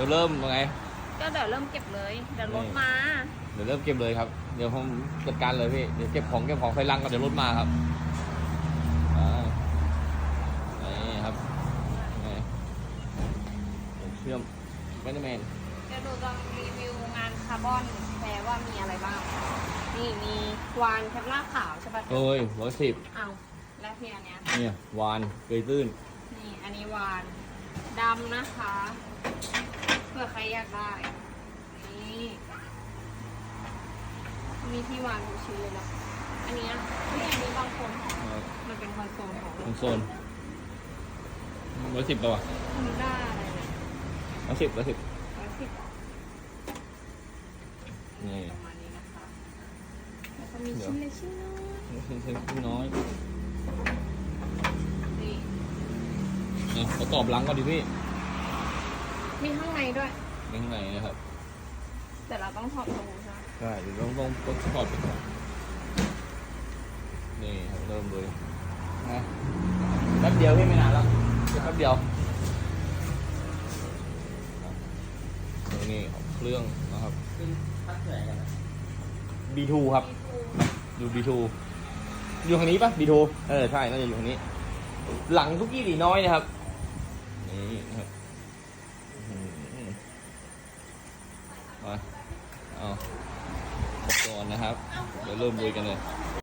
ดี๋ยวเริ่มยังไง ก็เดี๋ยวเริ่มเก็บเลยเดี๋ยวรถมา เดี๋ยวเริ่มเก็บเลยครับ เดี๋ยวผมจัดการเลยพี่ เดี๋ยวเก็บของเก็บของใส่ลังก่อนเดี๋ยวรถมาครับอ่านี่ครับนี่ผมเชื่อมแมนแมนเดี๋ยวดูจะรีวิวงานคาร์บอนแปลว่ามีอะไรบ้าง นี่มีวานแคปหน้าขาวใช่ปะเอ้ยร้อยสิบเอาแล้วพี่อันเนี้ยเนี่ยวานเกยตื้นนี่อันนี้วานดำนะคะเผื่ อใครอยากได้ นี่ มีที่วางทุกชิ้นเลยนะอันเนี้ยนี่อันนี้บางคนของมันเป็นคอนโซลของคอนโซลร้อยสิบตัวฮอนด้าอะไรเนี่ยร้อยสิบร้อยสิบร้อยสิบนี่ประมาณนี้นะคะแล้วก็มีชิ้นเล็กชิ้นน้อยเส้นน้อยนี่นี่ประกอบหลังก่อนดิพี่ มีข้างในด้วยนี่ ข้างในนะครับ แต่เราต้องถอดตรงใช่ไหมใช่เดี๋ยวต้องต้องต้องถอดไปก่อนนี่ครับเริ่มเลยนะแป๊บเดียวพี่ไม่นานแล้วแป๊บเดียวนี่ของเครื่องนะครับ B2 ครับ อยู่ B2 อยู่ทางนี้ปะ B2 เออ ใช่ น่าจะอยู่ทางนี้ หลังทุกยี่ดีน้อยนะครับ นี่นะครับอื้อหือ มาเอาอุปกรณ์นะครับ เดี๋ยวเริ่มลุยกันเลย